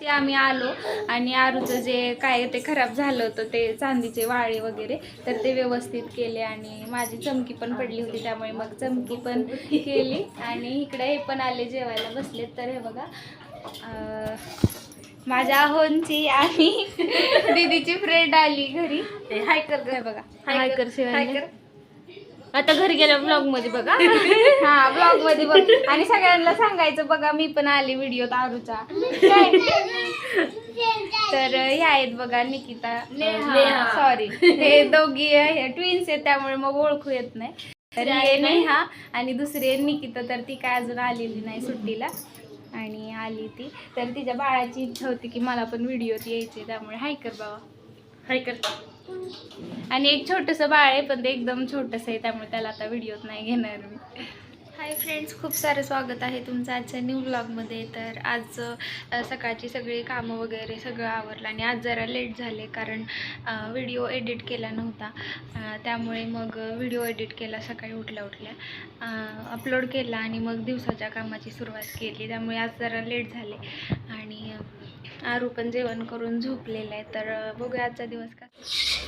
ते आम्ही आलो आणि आरूचं जे काय ते खराब झालं होतं ते चांदीचे वाळे वगैरे तर ते व्यवस्थित केले आणि माझी चमकी पण पडली होती त्यामुळे मग चमकी पण केली. आणि इकडे हे पण आले जेवायला बसलेत तर हे बघा अं, माझ्या अहोंची आणि दीदीची फ्रेंड आली घरी. हाय कर हे बघा हाय कर शिवानी आता घरी गेल्या ब्लॉगमध्ये बघा. हा ब्लॉगमध्ये बघ. आणि सगळ्यांना सांगायचं बघा मी पण आले व्हिडिओ काय? तर ह्या आहेत बघा निकिता सॉरी हे दोघी ट्विन्स आहेत त्यामुळे मग ओळखू येत नाही. तर हे नेहा आणि दुसरी आहे निकिता तर ती काय अजून आलेली नाही सुट्टीला. आणि आली ती. तर तिच्या बाळाची इच्छा होती की मला पण व्हिडिओत यायचे त्यामुळे हाय कर बाबा. हाय कर आणि एक छोटंसं बाळ आहे पण ते एकदम छोटंसं आहे त्यामुळे त्याला आता व्हिडिओत नाही घेणार मी. हाय फ्रेंड्स खूप सारं स्वागत आहे तुमचं आजच्या न्यू ब्लॉगमध्ये तर आज सकाळची सगळी कामं वगैरे सगळं आवरलं आणि आज जरा लेट झाले कारण व्हिडिओ एडिट केला नव्हता. त्यामुळे मग व्हिडिओ एडिट केला सकाळी उठल्या उठल्या. अपलोड केला आणि मग दिवसाच्या कामाची सुरुवात केली. त्यामुळे आज जरा लेट झाले. आणि आरू पण जेवण करून झोपलेलं आहे तर बघूया आजचा दिवस का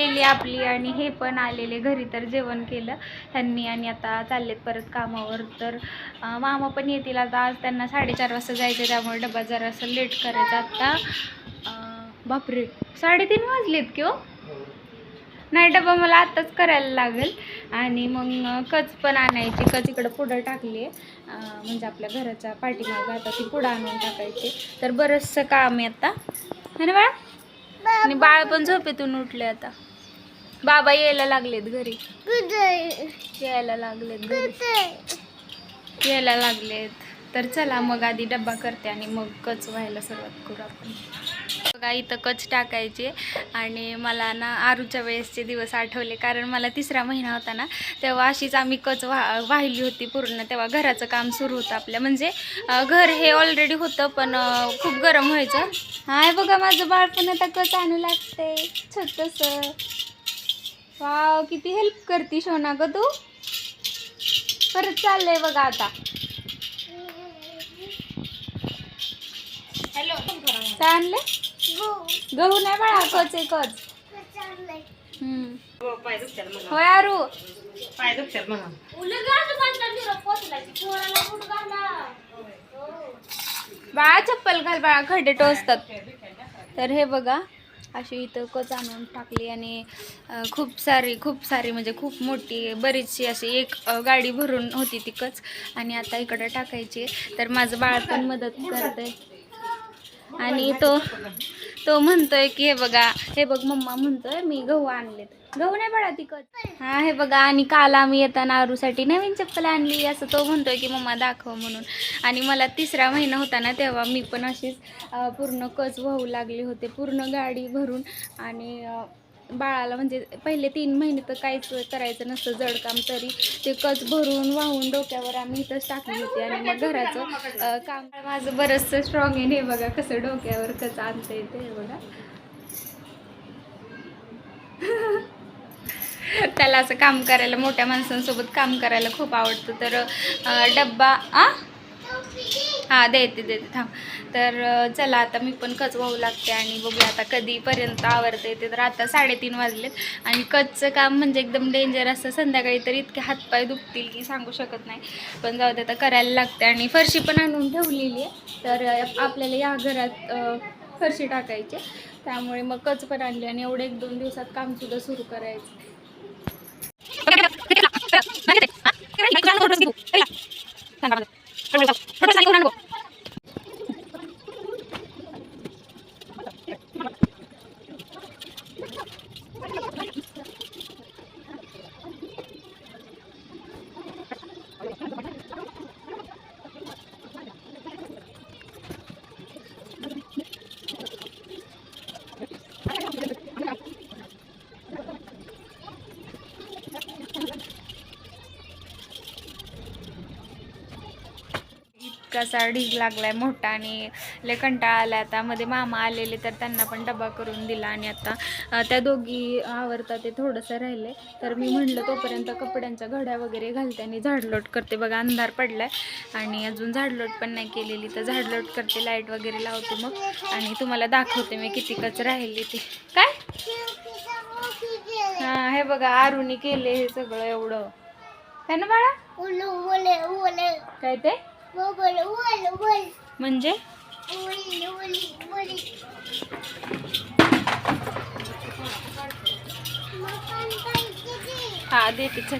आलेली आपली आणि हे पण आलेले घरी तर जेवण केलं त्यांनी आणि आता चाललेत परत कामावर. तर मामा पण येतील आता. आज त्यांना साडेचार वाजता जायचं त्यामुळे डबा जरा असं लेट करायचा आता. बापरे! साडेतीन वाजलेत की हो? नाही डबा मला आत्ताच करायला लागेल. आणि मग कच पण आणायची. कच इकडं पुढं टाकली आहे म्हणजे आपल्या घराच्या पाठीमागं आता ती पुढं आणून टाकायची. तर बरंचसं काम आहे आता. है ना बाळा? आणि बाळ पण झोपेतून उठले आता. बाबा यायला लागलेत घरी. यायला लागलेत घरी. यायला लागलेत. तर चला मग आधी डब्बा करते आणि मग कच व्हायला सुरुवात करू आपण. बघा इथं कच टाकायचे आणि मला ना आरूच्या वेळेसचे दिवस आठवले. कारण मला तिसरा महिना होता ना तेव्हा अशीच आम्ही कच वा वाहिली होती पूर्ण. तेव्हा घराचं काम सुरू होतं आपल्या म्हणजे घर हे ऑलरेडी होतं पण खूप गरम व्हायचं. हाय बघा माझं बाळ पण आता कच आणू लागते छोटंसं. वाव किती हेल्प करती शोना ग तू. परत चाललंय बघा आता. हॅलो काय आणलंय गहू नाही बाळा कच आहे कच. म्हणा होय आरू. दुखतात म्हणा बाळा चप्पल घाल बाळा खड्डे टोचतात. तर हे बघा अशी इथं कच आणून टाकली आणि खूप सारी खूप सारी म्हणजे खूप मोठी बरीचशी अशी एक गाडी भरून होती ती कच. आणि आता इकडं टाकायची. तर माझं बाळ पण मदत करतंय. आणि तो तो म्हणतोय की हे बघा हे बघ मम्मा म्हणतोय मी गहू आणलेत. गहू नाही बघा तिकट हा हे बघा आणि काल आम्ही येताना आरूसाठी नवीन चप्पल आणली. असं तो म्हणतोय की मम्मा दाखव म्हणून. आणि मला तिसरा महिना होता ना तेव्हा मी पण अशीच पूर्ण कच वाहू लागले होते. पूर्ण गाडी भरून आणि बाळाला म्हणजे पहिले तीन महिने तर काहीच करायचं नसतं जडकाम तरी. ते कच भरून वाहून डोक्यावर आम्ही इथंच टाकली होती. आणि मग घराचं काम माझं बरंचसं स्ट्रॉंग आहे. हे बघा कसं डोक्यावर कच आणता येते हे बघा. त्याला असं काम करायला मोठ्या माणसांसोबत काम करायला खूप आवडतं. तर डब्बा आ? हां देते देते थांब. तर चला आता मी पण कच वाहू लागते आणि बघूया आता कधीपर्यंत आवडते येते तर आता साडेतीन वाजलेत आणि कचचं काम म्हणजे एकदम डेंजर असतं. संध्याकाळी तर इतके हातपाय दुखतील की सांगू शकत नाही. पण जाऊ दे आता करायला लागते. आणि फरशी पण आणून ठेवलेली आहे. तर आपल्याला या घरात फरशी टाकायची आहे. त्यामुळे मग कच पण आणली आणि एवढे एक दोन दिवसात कामसुद्धा सुरू करायचं. Thank you. स्वयंपाकाचा ढीग लागलाय मोठा आणि लय कंटाळा आला आता. मध्ये मामा आलेले तर त्यांना पण डबा करून दिला आणि आता त्या दोघी आवरता ते थोडंसं राहिले तर मी म्हटलं तोपर्यंत कपड्यांच्या घड्या वगैरे घालते आणि झाडलोट करते. बघा अंधार पडलाय आणि अजून झाडलोट पण नाही केलेली. तर झाडलोट करते लाइट वगैरे लावते मग. आणि तुम्हाला दाखवते मी किती कच राहिली ती. काय? हा हे बघा आरुनी केले हे सगळं एवढं. है ना बाळा? काय ते? म्हणजे? हा देते चल.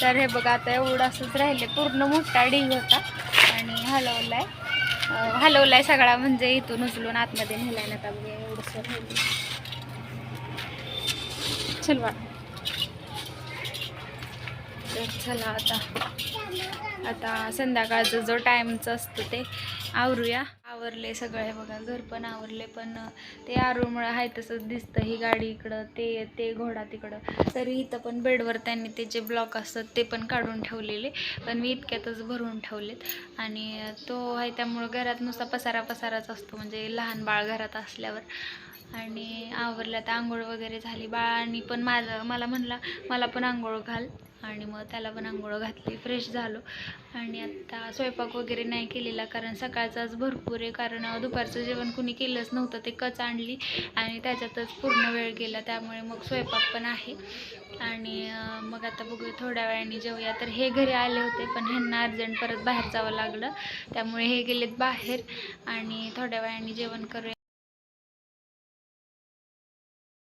तर हे बघा आता एवढं असंच राहिले पूर्ण मोठा ढीग होता. आणि हलवलाय. हलवलाय सगळा म्हणजे इथून उचलून आतमध्ये नेलाय. ना आता बघा एवढंसं राहिलं चल तर चला आता. आता संध्याकाळचं जो टाईमचं असतं ते आवरूया. आवरले सगळे बघा घर पण आवरले पण ते आरूमुळं आहे तसंच दिसतं. ही गाडी इकडं ते ते घोडा तिकडं. तरी इथं पण बेडवर त्यांनी ते जे ब्लॉक असतात ते पण काढून ठेवलेले पण मी इतक्यातच भरून ठेवलेत. आणि तो आहे त्यामुळं घरात नुसता पसारा पसाराच असतो म्हणजे लहान बाळ घरात असल्यावर. आणि आवरलं तर आंघोळ वगैरे झाली. बाळांनी पण माझं मला म्हणला मला पण आंघोळ घाल. आणि मग त्याला पण आंघोळ घातली फ्रेश झालो. आणि आत्ता स्वयंपाक वगैरे नाही केलेला कारण सकाळचाच भरपूर आहे. कारण दुपारचं जेवण कुणी केलंच नव्हतं ते कच आणली आणि त्याच्यातच पूर्ण वेळ गेला. त्यामुळे मग स्वयंपाक पण आहे. आणि मग आता बघूया थोड्या वेळाने जेवूया. तर हे घरी आले होते पण ह्यांना अर्जंट परत बाहेर जावं लागलं. त्यामुळे हे गेलेत बाहेर. आणि थोड्या वेळाने जेवण करूया.